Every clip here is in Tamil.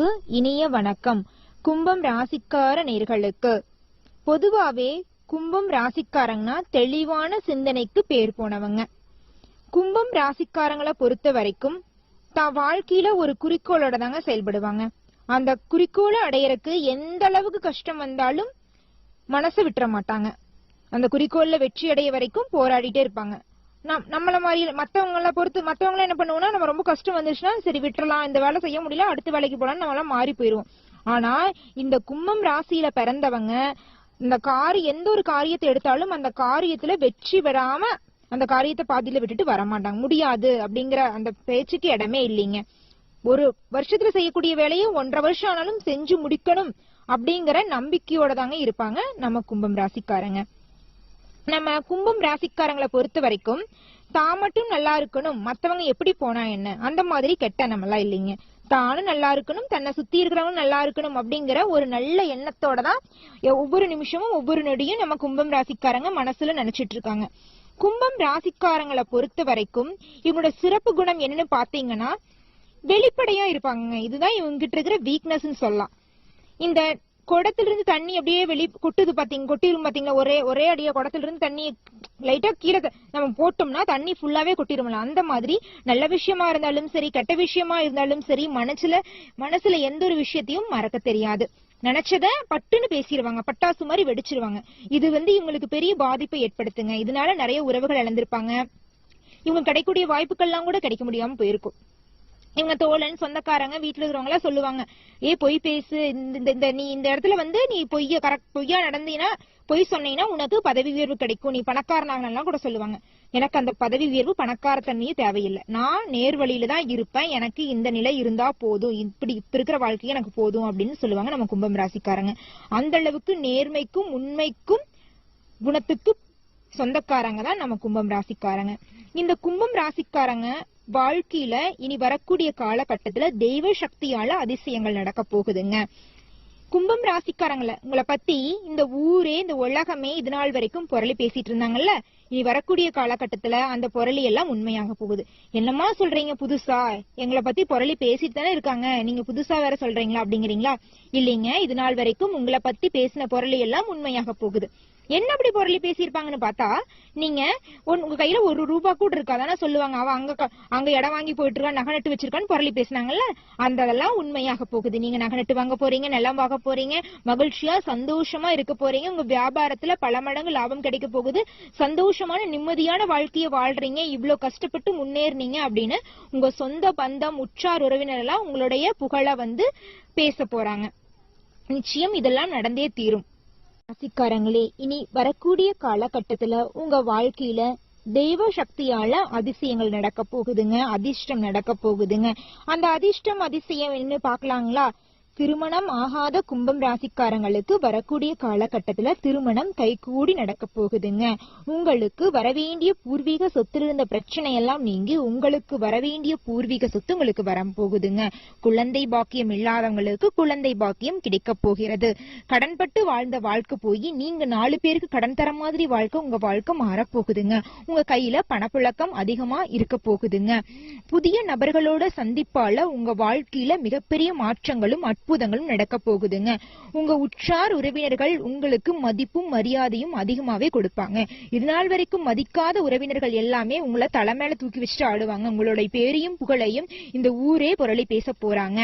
நேர்களுக்கு இனிய வணக்கம். கும்பம் ராசிக்கார நேர்களுக்கு. பொதுவாவே கும்பம் ராசிக்காரங்கன்னா தெளிவான சிந்தனைக்கு பேர் போனவங்க. கும்பம் ராசிக்காரங்களை பொறுத்த வரைக்கும் தான் வாழ்க்கையில ஒரு குறிக்கோளோட தாங்க செயல்படுவாங்க. அந்த குறிக்கோளை அடையறக்கு எந்த அளவுக்கு கஷ்டம் வந்தாலும் மனசை விட்டுற மாட்டாங்க. அந்த குறிக்கோள்ல வெற்றி அடைய வரைக்கும் போராடிட்டே இருப்பாங்க. நம்மள மாதிரி மத்தவங்கள பொறுத்து மத்தவங்கள என்ன பண்ணுவோம்னா நம்ம ரொம்ப கஷ்டம் வந்துச்சுன்னா சரி விட்டுறலாம் இந்த வேலை செய்ய முடியல அடுத்த வேலைக்கு போலாம்னு நம்ம மாறி போயிருவோம். ஆனா இந்த கும்பம் ராசியில பிறந்தவங்க இந்த காரி எந்த ஒரு காரியத்தை எடுத்தாலும் அந்த காரியத்துல வெற்றி பெறாம அந்த காரியத்தை பாதியில விட்டுட்டு வர மாட்டாங்க. முடியாது அப்படிங்கிற அந்த பேச்சுக்கு இடமே இல்லைங்க. ஒரு வருஷத்துல செய்யக்கூடிய வேலையை ஒன்றரை வருஷம் ஆனாலும் செஞ்சு முடிக்கணும் அப்படிங்கிற நம்பிக்கையோட தாங்க இருப்பாங்க நம்ம கும்பம் ராசிக்காரங்க. நம்ம கும்பம் ராசிக்காரங்களை பொறுத்த வரைக்கும் தான் மட்டும் நல்லா இருக்கணும் மத்தவங்க எப்படி போனா என்ன? அந்த மாதிரி கெட்ட நம்மலாம் இல்லைங்க. தானும் நல்லா இருக்கணும் தன்னை சுத்தி இருக்கிறவங்க நல்லா இருக்கணும் அப்படிங்கிற ஒரு நல்ல எண்ணத்தோட தான் ஒவ்வொரு நிமிஷமும் ஒவ்வொரு நொடியும் நம்ம கும்பம் ராசிக்காரங்க மனசுல நினைச்சிட்டு இருக்காங்க. கும்பம் ராசிக்காரங்களை பொறுத்த வரைக்கும் இவங்களோட சிறப்பு குணம் என்னன்னு பாத்தீங்கன்னா வெளிப்படையா இருப்பாங்க இதுதான் இவங்க கிட்ட இருக்கிற வீக்னஸ் சொல்லலாம். இந்த குடத்துல இருந்து தண்ணி அப்படியே வெளி கொட்டுது பாத்தீங்க கொட்டிரும் பாத்தீங்களா? ஒரே ஒரே அடியா குடத்துல இருந்து தண்ணி லைட்டா கீழே நம்ம போட்டோம்னா தண்ணி ஃபுல்லாவே கொட்டிருமல. அந்த மாதிரி நல்ல விஷயமா இருந்தாலும் சரி கெட்ட விஷயமா இருந்தாலும் சரி மனசுல மனசுல எந்த ஒரு விஷயத்தையும் மறக்க தெரியாது. நினைச்சத பட்டுன்னு பேசிடுவாங்க பட்டாசு மாதிரி வெடிச்சிருவாங்க. இது வந்து இவங்களுக்கு பெரிய பாதிப்பை ஏற்படுத்துங்க. இதனால நிறைய உறவுகள் இழந்திருப்பாங்க. இவங்க கிடைக்கக்கூடிய வாய்ப்புகள்லாம் கூட கிடைக்க முடியாம போயிருக்கும். இவங்க தோழன் சொந்தக்காரங்க வீட்டுல இருக்கிறவங்க எல்லாம் சொல்லுவாங்க ஏ பொய் பேசு இந்த இந்த- இந்த நீ இந்த இடத்துல வந்து நீ பொய்ய கரெக்ட் பொய்யா நடந்தீங்கன்னா பொய் சொன்னீங்கன்னா உனக்கு பதவி உயர்வு கிடைக்கும். நீ பணக்காரனாகலாம் கூட சொல்லுவாங்க. எனக்கு அந்த பதவி உயர்வு பணக்காரத்தன்மையே தேவையில்லை. நான் நேர் வழியில தான் இருப்பேன். எனக்கு இந்த நிலை இருந்தா போதும். இப்படி இப்ப இருக்கிற வாழ்க்கையே எனக்கு போதும் அப்படின்னு சொல்லுவாங்க நம்ம கும்பம் ராசிக்காரங்க. அந்த அளவுக்கு நேர்மைக்கும் உண்மைக்கும் குணத்துக்கு சொந்தக்காரங்க தான் நம்ம கும்பம் ராசிக்காரங்க. இந்த கும்பம் ராசிக்காரங்க வாழ்க்கையில இனி வரக்கூடிய காலகட்டத்துல தெய்வ சக்தியால அதிசயங்கள் நடக்க போகுதுங்க. கும்பம் ராசிக்காரங்கள உங்களை பத்தி இந்த ஊரே இந்த உலகமே இது நாள் வரைக்கும் புரளி பேசிட்டு இருந்தாங்கல்ல? இனி வரக்கூடிய காலகட்டத்துல அந்த புரளி எல்லாம் உண்மையாக போகுது. என்னமா சொல்றீங்க புதுசா? எங்களை பத்தி புரளி பேசிட்டு தானே இருக்காங்க. நீங்க புதுசா வேற சொல்றீங்களா அப்படிங்கிறீங்களா? இல்லைங்க இது நாள் வரைக்கும் உங்களை பத்தி பேசின புரளி எல்லாம் உண்மையாக போகுது. என்ன அப்படி பொருளி பேசியிருப்பாங்கன்னு பார்த்தா நீங்க உன்- உங்க கையில ஒரு ரூபா கூட இருக்காதானே சொல்லுவாங்க. அவ அங்க அங்க இடம் வாங்கி போயிட்டு இருக்கா நகை நட்டு வச்சிருக்கான்னு பொருளி பேசினாங்கல்ல? அந்த அதெல்லாம் உண்மையாக போகுது. நீங்க நகை நட்டு வாங்க போறீங்க நிலம் வாங்க போறீங்க மகிழ்ச்சியா சந்தோஷமா இருக்க போறீங்க உங்க வியாபாரத்துல பல மடங்கு லாபம் கிடைக்க போகுது. சந்தோஷமான நிம்மதியான வாழ்க்கையை வாழ்றீங்க. இவ்வளவு கஷ்டப்பட்டு முன்னேறினீங்க அப்படின்னு உங்க சொந்த பந்தம் உற்றார் உறவினர் எல்லாம் உங்களுடைய புகழ வந்து பேச போறாங்க. நிச்சயம் இதெல்லாம் நடந்தே தீரும். ராசிக்காரங்களே இனி வரக்கூடிய காலகட்டத்துல உங்க வாழ்க்கையில தெய்வ சக்தியால அதிசயங்கள் நடக்க போகுதுங்க அதிர்ஷ்டம் நடக்க போகுதுங்க. அந்த அதிர்ஷ்டம் அதிசயம் என்ன பாக்கலாங்களா திருமணம் ஆகாத கும்பம் ராசிக்காரங்களுக்கு வரக்கூடிய காலகட்டத்துல திருமணம் கைகூடி நடக்க போகுதுங்க. உங்களுக்கு வரவேண்டிய பூர்வீக சொத்துல இருந்த பிரச்சனை எல்லாம் நீங்கி உங்களுக்கு வரவேண்டிய பூர்வீக சொத்து உங்களுக்கு வர போகுதுங்க. குழந்தை பாக்கியம் இல்லாதவங்களுக்கு குழந்தை பாக்கியம் கிடைக்க போகிறது. கடன்பட்டு வாழ்ந்த வாழ்க்கை போய் நீங்க நாலு பேருக்கு கடன் தர மாதிரி வாழ்க்கை உங்க வாழ்க்கை மாறப்போகுதுங்க உங்க கையில பணப்புழக்கம் அதிகமா இருக்க போகுதுங்க. புதிய நபர்களோட சந்திப்பால உங்க வாழ்க்கையில மிகப்பெரிய மாற்றங்களும் அற்புதங்களும் நடக்க போகுதுங்க. உங்க உற்றார் உறவினர்கள் உங்களுக்கு மதிப்பும் மரியாதையும் அதிகமாவே கொடுப்பாங்க. இதனால் வரைக்கும் மதிக்காத உறவினர்கள் எல்லாமே உங்களை தலை மேல தூக்கி வச்சுட்டு ஆடுவாங்க. உங்களுடைய பேரையும் புகழையும் இந்த ஊரே புரளி பேச போறாங்க.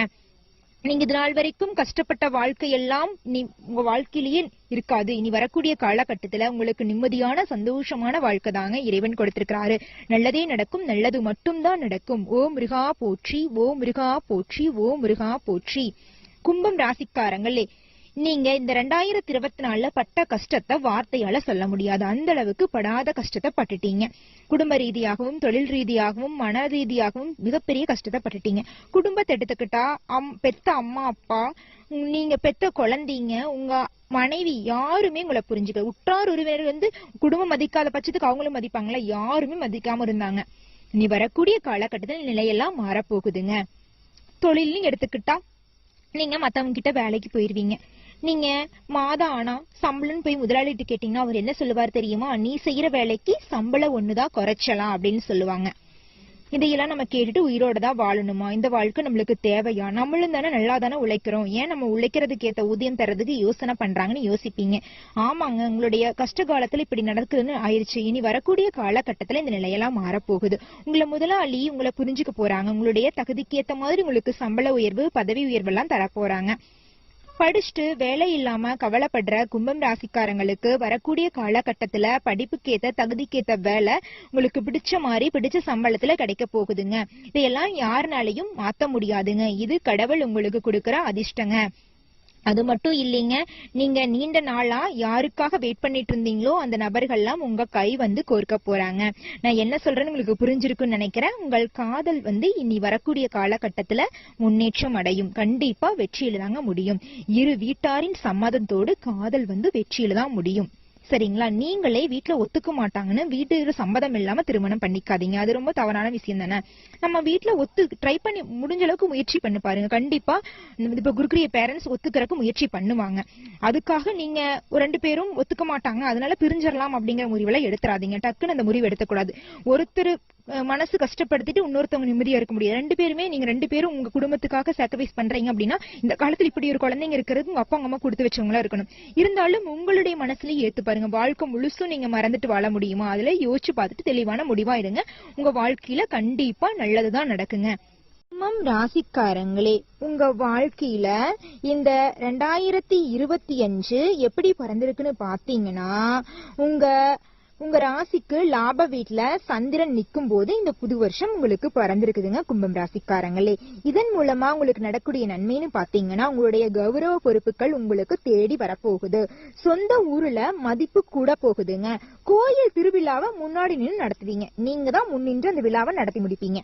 நீங்க இது நாள் வரைக்கும் கஷ்டப்பட்ட வாழ்க்கையெல்லாம் நீ உங்க வாழ்க்கையிலேயே இருக்காது. இனி வரக்கூடிய காலகட்டத்துல உங்களுக்கு நிம்மதியான சந்தோஷமான வாழ்க்கை தாங்க இறைவன் கொடுத்திருக்கிறாரு. நல்லதே நடக்கும் நல்லது மட்டும்தான் நடக்கும். ஓ மிருகா போற்றி ஓ மிருகா போற்றி ஓ மிருகா போற்றி. கும்பம் ராசிக்காரங்களே நீங்க இந்த ரெண்டாயிரத்தி இருபத்தி நாலுல பட்ட கஷ்டத்தை வார்த்தையால சொல்ல முடியாது. அந்த அளவுக்கு படாத கஷ்டத்தை பட்டுட்டீங்க. குடும்ப ரீதியாகவும் தொழில் ரீதியாகவும் மன ரீதியாகவும் மிகப்பெரிய கஷ்டத்தை பட்டுட்டீங்க. குடும்பத்தை எடுத்துக்கிட்டா அம் பெத்த அம்மா அப்பா நீங்க பெத்த குழந்தைங்க உங்க மனைவி யாருமே உங்களை புரிஞ்சுக்க உற்றார் உறவினர் வந்து குடும்பம் மதிக்காத பட்சத்துக்கு அவங்களும் மதிப்பாங்களா? யாருமே மதிக்காம இருந்தாங்க. நீ வரக்கூடிய காலகட்டத்தில் நிலையெல்லாம் மாறப்போகுதுங்க. தொழில்னு எடுத்துக்கிட்டா நீங்க மத்தவங்க கிட்ட வேலைக்கு போயிருவீங்க. நீங்க மாதம் ஆனா சம்பளம் போய் முதலாளிகிட்ட கேட்டீங்கன்னா அவர் என்ன சொல்லுவார் தெரியுமா? நீ செய்யற வேலைக்கு சம்பளம் ஒண்ணுதான் குறைச்சலாம் அப்படின்னு சொல்லுவாங்க. இதையெல்லாம் நம்ம கேட்டுட்டு உயிரோட தான் வாழணுமா? இந்த வாழ்க்கை நம்மளுக்கு தேவையா? நம்மளும் தானே நல்லா தானே உழைக்கிறோம். ஏன் நம்ம உழைக்கிறதுக்கு ஏத்த ஊதியம் தரதுக்கு யோசனை பண்றாங்கன்னு யோசிப்பீங்க. ஆமாங்க உங்களுடைய கஷ்ட காலத்துல இப்படி நடக்குதுன்னு ஆயிடுச்சு இனி வரக்கூடிய காலகட்டத்துல இந்த நிலையெல்லாம் மாறப்போகுது. உங்களை முதலாளி உங்களை புரிஞ்சுக்க போறாங்க. உங்களுடைய தகுதிக்கு ஏத்த மாதிரி உங்களுக்கு சம்பள உயர்வு பதவி உயர்வு எல்லாம் தர போறாங்க படிச்சுட்டு வேலை இல்லாம கவலைப்படுற கும்பம் ராசிக்காரங்களுக்கு வரக்கூடிய காலகட்டத்துல படிப்புக்கேத்த தகுதிக்கேத்த வேலை உங்களுக்கு பிடிச்ச மாதிரி பிடிச்ச சம்பளத்துல கிடைக்க போகுதுங்க. இதையெல்லாம் யாருனாலையும் மாத்த முடியாதுங்க. இது கடவுள் உங்களுக்கு கொடுக்கற அதிர்ஷ்டங்க. அது மட்டும் இல்லைங்க. நீங்க நீண்ட நாளா யாருக்காக வெயிட் பண்ணிட்டு இருந்தீங்களோ அந்த நபர்கள்லாம் உங்க கை வந்து கோர்க்க போறாங்க. நான் என்ன சொல்றேன்னு உங்களுக்கு புரிஞ்சிருக்குன்னு நினைக்கிறேன். உங்கள் காதல் வந்து இனி வரக்கூடிய காலகட்டத்துல முன்னேற்றம் அடையும். கண்டிப்பா வெற்றியில தாங்க முடியும். இரு வீட்டாரின் சம்மதத்தோடு காதல் வந்து வெற்றியில தான் முடியும். சரிங்களா? நீங்களே வீட்டுல ஒத்துக்க மாட்டாங்கன்னு வீட்டு சம்மதம் இல்லாம திருமணம் பண்ணிக்காதீங்க. அது ரொம்ப தவறான விஷயம் தானே? நம்ம வீட்டுல ஒத்து ட்ரை பண்ணி முடிஞ்ச அளவுக்கு முயற்சி பண்ணி பாருங்க. கண்டிப்பா இப்ப குருக்குரிய பேரண்ட்ஸ் ஒத்துக்கிறதுக்கு முயற்சி பண்ணுவாங்க. அதுக்காக நீங்க ரெண்டு பேரும் ஒத்துக்க மாட்டாங்க. அதனால பிரிஞ்சிடலாம் அப்படிங்கிற முடிவுல எடுத்துறாதீங்க. டக்குன்னு அந்த முடிவு எடுத்துக்கூடாது. ஒருத்தர் மனசு கஷ்டப்படுத்திட்டு இன்னொருத்தவங்க நிம்மதியா இருக்க முடியாது. ரெண்டு பேருமே நீங்க ரெண்டு பேரும் உங்க குடும்பத்துக்காக சாக்ரிஃபைஸ் பண்றீங்க அப்படின்னா இந்த காலத்துல இப்படி ஒரு குழந்தைங்க இருக்கிறது உங்க அப்பா அம்மா கொடுத்து வச்சவங்களா இருக்கணும். இருந்தாலும் உங்களுடைய மனசுலயே ஏத்து பாருங்க. வாழ்க்கை முழுசும் நீங்க மறந்துட்டு வாழ முடியுமா? அதுல யோசிச்சு பார்த்துட்டு தெளிவான முடிவா இருங்க உங்க வாழ்க்கையில கண்டிப்பா நல்லதுதான் நடக்குங்க. கும்பம் ராசிக்காரங்களே உங்க வாழ்க்கையில இந்த ரெண்டாயிரத்தி இருபத்தி அஞ்சு எப்படி பிறந்திருக்குன்னு பாத்தீங்கன்னா உங்க உங்க ராசிக்கு லாப வீட்ல சந்திரன் நிற்கும் போது இந்த புது வருஷம் உங்களுக்கு பிறந்திருக்குதுங்க கும்பம் ராசிக்காரங்களே. இதன் மூலமா உங்களுக்கு நடக்கூடிய நன்மைன்னு பாத்தீங்கன்னா உங்களுடைய கௌரவ பொறுப்புகள் உங்களுக்கு தேடி வரப்போகுது. சொந்த ஊர்ல மதிப்பு கூட போகுதுங்க. கோயில் திருவிழாவை முன்னாடி நின்று நடத்துவீங்க. நீங்க தான் முன்னின்று அந்த விழாவை நடத்தி முடிப்பீங்க.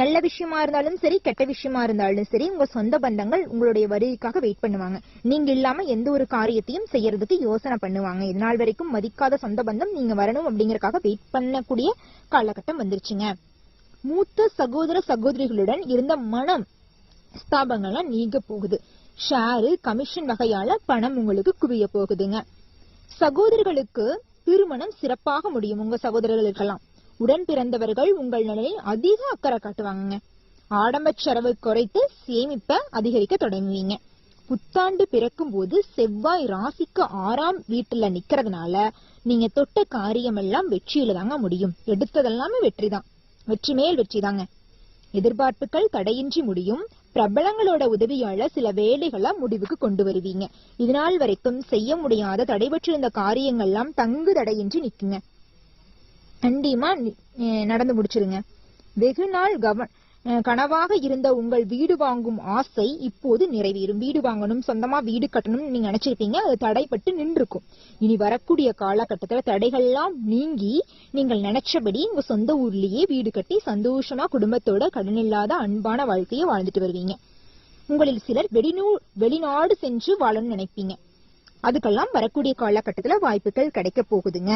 நல்ல விஷயமா இருந்தாலும் சரி கெட்ட விஷயமா இருந்தாலும் சரி உங்க சொந்த பந்தங்கள் உங்களுடைய வருகைக்காக வெயிட் பண்ணுவாங்க. நீங்க இல்லாம எந்த ஒரு காரியத்தையும் செய்யறதுக்கு யோசனை பண்ணுவாங்க. இதனால் வரைக்கும் மதிக்காத சொந்த பந்தம் நீங்க வரணும் அப்படிங்கறக்காக வெயிட் பண்ணக்கூடிய காலகட்டம் வந்துருச்சுங்க. மூத்த சகோதர சகோதரிகளுடன் இருந்த மனம் ஸ்தாபங்கள்லாம் நீங்க போகுது. ஷேரு கமிஷன் வகையால பணம் உங்களுக்கு குவிய போகுதுங்க. சகோதரர்களுக்கு திருமணம் சிறப்பாக முடியும் உங்க சகோதரர்களுக்கெல்லாம். உடன் பிறந்தவர்கள் உங்கள் நிலையில் அதிக அக்கறை காட்டுவாங்க ஆடம்ப செலவு குறைத்து சேமிப்ப அதிகரிக்க தொடங்குவீங்க. புத்தாண்டு பிறக்கும் போது செவ்வாய் ராசிக்கு ஆறாம் வீட்டுல நிக்கிறதுனால நீங்க தொட்ட காரியம் எல்லாம் வெற்றியில தாங்க முடியும். எடுத்ததெல்லாமே வெற்றிதான். வெற்றி மேல் வெற்றி தாங்க. எதிர்பார்ப்புகள் தடையின்றி முடியும். பிரபலங்களோட உதவியால சில வேலைகளை முடிவுக்கு கொண்டு வருவீங்க. இதனால் வரைக்கும் செய்ய முடியாத தடைபற்றிருந்த காரியங்கள்லாம் தங்கு தடையின்றி நிக்குங்க. கண்டிப்பா நடந்து முடிச்சிருங்க. வெகு நாள் கவன் கனவாக இருந்த உங்கள் வீடு வாங்கும் ஆசை இப்போது நிறைவேறும். வீடு வாங்கணும் சொந்தமா வீடு கட்டணும்னு நீங்க நினைச்சிருப்பீங்க. அது தடைப்பட்டு நின்றுக்கும். இனி வரக்கூடிய காலகட்டத்துல தடைகள்லாம் நீங்கி நீங்கள் நினைச்சபடி உங்க சொந்த ஊர்லயே வீடு கட்டி சந்தோஷமா குடும்பத்தோட கடனில்லாத அன்பான வாழ்க்கையை வாழ்ந்துட்டு வருவீங்க. உங்களில் சிலர் வெளிநூ வெளிநாடு சென்று வாழணும்னு நினைப்பீங்க. அதுக்கெல்லாம் வரக்கூடிய காலகட்டத்துல வாய்ப்புகள் கிடைக்க போகுதுங்க.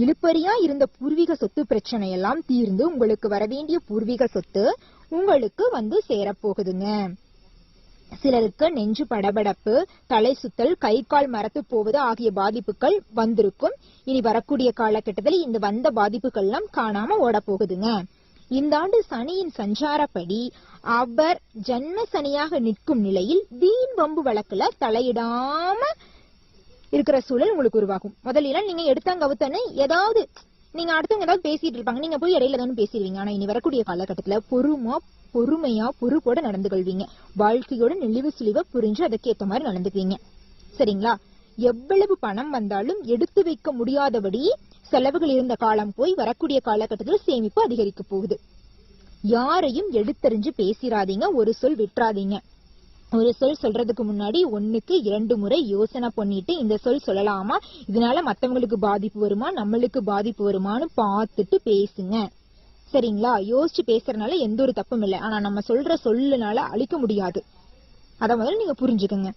இழுப்பறியா இருந்த பூர்வீக சொத்து பிரச்சனை எல்லாம் தீர்ந்து உங்களுக்கு வரவேண்டிய பூர்வீக சொத்து உங்களுக்கு வந்து சேரப்போகுதுங்க. சிலருக்கு நெஞ்சு படபடப்பு தலை சுத்தல் கை கால் மரத்து போவது ஆகிய பாதிப்புகள் வந்திருக்கும். இனி வரக்கூடிய காலகட்டத்தில் இந்த வந்த பாதிப்புகள் எல்லாம் காணாம ஓட போகுதுங்க இந்த ஆண்டு சனியின் சஞ்சாரப்படி அவர் ஜன்ம சனியாக நிற்கும் நிலையில் வீண் வம்பு வழக்குல தலையிடாம இருக்கிற சூழல் உங்களுக்கு உருவாகும். முதல்ல நீங்க எடுத்தாங்க அவுத்தன்னு ஏதாவது நீங்க அடுத்தவங்க ஏதாவது பேசிட்டு இருப்பாங்க. நீங்க போய் இடையில தானே பேசிடுவீங்க. ஆனா இனி வரக்கூடிய காலகட்டத்துல பொறுமா பொறுமையா பொறுப்போட நடந்து கொள்வீங்க. வாழ்க்கையோட நெளிவு சுழிவ புரிஞ்சு அதுக்கு ஏத்த மாதிரி நடந்துக்குவீங்க. சரிங்களா? எவ்வளவு பணம் வந்தாலும் எடுத்து வைக்க முடியாதபடி செலவுகள் இருந்த காலம் போய் வரக்கூடிய காலகட்டத்தில் சேமிப்பு அதிகரிக்க போகுது. யாரையும் எடுத்தறிஞ்சு பேசிராதீங்க ஒரு சொல் விட்டுறாதீங்க. ஒரு சொல் சொல்றதுக்கு முன்னாடி ஒண்ணுக்கு இரண்டு முறை யோசனை பண்ணிட்டு இந்த சொல் சொல்லலாமா? இதனால மத்தவங்களுக்கு பாதிப்பு வருமா? நம்மளுக்கு பாதிப்பு வருமான்னு பார்த்துட்டு பேசுங்க. சரிங்களா? யோசிச்சு பேசுறதுனால எந்த ஒரு தப்பும் இல்லை. ஆனா நம்ம சொல்ற சொல்லுனால அழிக்க முடியாது. அத முதல்ல நீங்க புரிஞ்சுக்கங்க.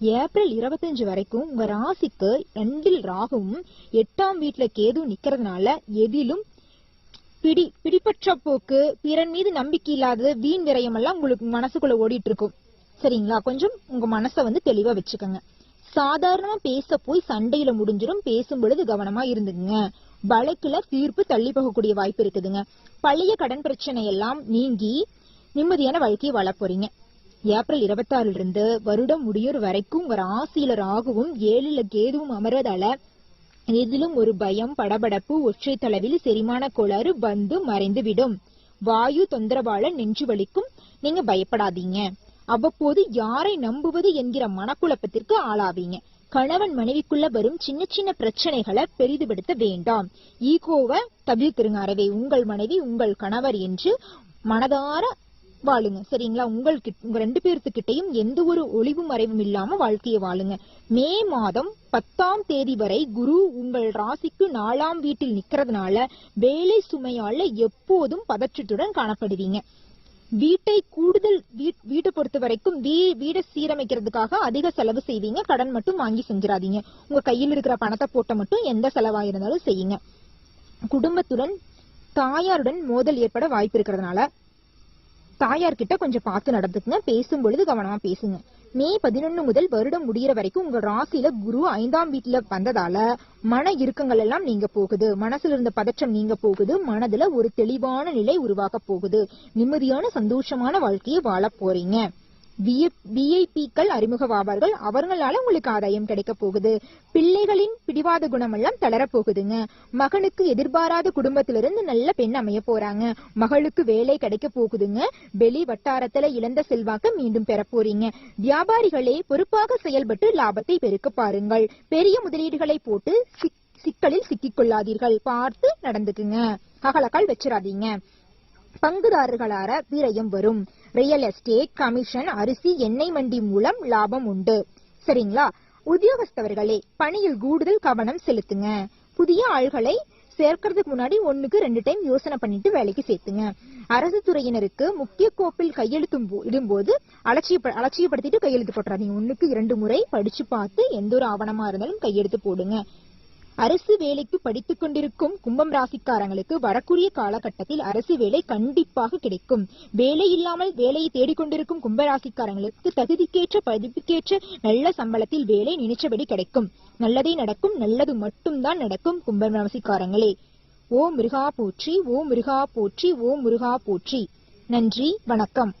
ஏப்ரல் இருபத்தஞ்சு வரைக்கும் உங்க ராசிக்கு ரெண்டில் ராகுவும் எட்டாம் வீட்டுல கேது நிக்கிறதுனால எதிலும் பிடி பிடிப்பற்ற போக்கு பிறன் மீது நம்பிக்கை இல்லாதது வீண் விரயம் எல்லாம் உங்களுக்கு மனசுக்குள்ள ஓடிட்டு இருக்கும். சரிங்களா? கொஞ்சம் உங்க மனசை வந்து தெளிவா வச்சுக்கோங்க. சாதாரணமா பேச போய் சண்டையில முடிஞ்சிடும். பேசும் பொழுது கவனமா இருந்துங்க வழக்குல தீர்ப்பு தள்ளி போகக்கூடிய வாய்ப்பு இருக்குதுங்க. பழைய கடன் பிரச்சனை எல்லாம் நீங்கி நிம்மதியான வாழ்க்கையை வாழ போறீங்க. ஏப்ரல் இருபத்தாறுல இருந்து வருடம் முடியுற வரைக்கும் ஒரு ராசியில ராகுவும் ஏழுல கேதுவும் அமர்வதால எதிலும் ஒரு பயம் படபடப்பு ஒற்றை தளவில் செரிமான கோளாறு வந்து மறைந்து விடும் வாயு தொந்தரவால நெஞ்சு வலிக்கும். நீங்க பயப்படாதீங்க. அவ்வப்போது யாரை நம்புவது என்கிற மனக்குழப்பத்திற்கு ஆளாவீங்க. கணவன் மனைவிக்குள்ள வரும் சின்ன சின்ன பிரச்சனைகளை பெரிதுபடுத்த வேண்டாம். ஈகோவை தவிர்த்துருங்க அறவே. உங்கள் மனைவி உங்கள் கணவர் என்று மனதார வாழுங்க சரிங்களா? உங்கள் உங்க ரெண்டு பேர்த்துக்கிட்டையும் எந்த ஒரு ஒளிவு மறைவும் இல்லாம வாழ்க்கையை வாழுங்க. மே மாதம் பத்தாம் தேதி வரை குரு உங்கள் ராசிக்கு நாலாம் வீட்டில் நிக்கிறதுனால வேலை சுமையால எப்போதும் பதற்றத்துடன் காணப்படுவீங்க. வீட்டை கூடுதல் வீட்- வீட்டை பொறுத்த வரைக்கும் வீ வீடை சீரமைக்கிறதுக்காக அதிக செலவு செய்வீங்க. கடன் மட்டும் வாங்கி செஞ்சிடாதீங்க. உங்க கையில் இருக்கிற பணத்தை போட்ட மட்டும் எந்த செலவா இருந்தாலும் செய்யுங்க. குடும்பத்துடன் தாயாருடன் மோதல் ஏற்பட வாய்ப்பு இருக்கிறதுனால தாயார்கிட்ட கொஞ்சம் பார்த்து நடந்துக்குங்க. பேசும் பொழுது கவனமா பேசுங்க. மே பதினொன்னு முதல் வருடம் முடிகிற வரைக்கும் உங்க ராசியில குரு ஐந்தாம் வீட்டுல வந்ததால மன இறுக்கங்கள் எல்லாம் நீங்க போகுது. மனசுல இருந்த பதற்றம் நீங்க போகுது. மனதுல ஒரு தெளிவான நிலை உருவாக போகுது. நிம்மதியான சந்தோஷமான வாழ்க்கையை வாழ போறீங்க. விஐபிக்கள் அறிமுகமாவார்கள். அவர்களால உங்களுக்கு ஆதாயம் கிடைக்க போகுது. பிள்ளைகளின் பிடிவாத குணமெல்லாம் தளரப்போகுதுங்க மகனுக்கு எதிர்பாராத குடும்பத்திலிருந்து நல்ல பெண் அமைய போறாங்க. மகளுக்கு வேலை கிடைக்க போகுதுங்க. வெளி வட்டாரத்துல இழந்த செல்வாக்க மீண்டும் பெற போறீங்க. வியாபாரிகளே பொறுப்பாக செயல்பட்டு லாபத்தை பெருக்க பாருங்கள். பெரிய முதலீடுகளை போட்டு சிக்- சிக்கலில் சிக்கிக் கொள்ளாதீர்கள். பார்த்து நடந்துக்குங்க. அகலக்கால் வச்சிடாதீங்க பங்குதாரர்களார விரயம் வரும். ரியல் எஸ்டேட் கமிஷன் அரிசி எண்ணெய் மண்டி மூலம் லாபம் உண்டு. சரிங்களா? உத்தியோகஸ்தவர்களே பணியில் கூடுதல் கவனம் செலுத்துங்க. புதிய ஆள்களை சேர்க்கறதுக்கு முன்னாடி ஒண்ணுக்கு ரெண்டு டைம் யோசனை பண்ணிட்டு வேலைக்கு சேர்த்துங்க. அரசு துறையினருக்கு முக்கிய கோப்பில் கையெழுத்தும் போ- இடும்போது அலட்சிய அலட்சியப்படுத்திட்டு கையெழுத்து போட்டுறாதீங்க. ஒண்ணுக்கு இரண்டு முறை படிச்சு பார்த்து எந்த ஒரு ஆவணமா இருந்தாலும் கையெழுத்து போடுங்க. அரசு வேலைக்கு படித்துக் கொண்டிருக்கும் கும்பம் ராசிக்காரங்களுக்கு வரக்கூடிய காலகட்டத்தில் அரசு வேலை கண்டிப்பாக கிடைக்கும். வேலை இல்லாமல் வேலையை தேடிக்கொண்டிருக்கும் கும்பராசிக்காரங்களுக்கு தகுதிக்கேற்ற படிப்புக்கேற்ற நல்ல சம்பளத்தில் வேலை நினைச்சபடி கிடைக்கும். நல்லதே நடக்கும் நல்லது மட்டும்தான் நடக்கும் கும்பம் ராசிக்காரங்களே. ஓ மிருகா போற்றி ஓ மிருகா போற்றி ஓ முருகா போற்றி. நன்றி வணக்கம்.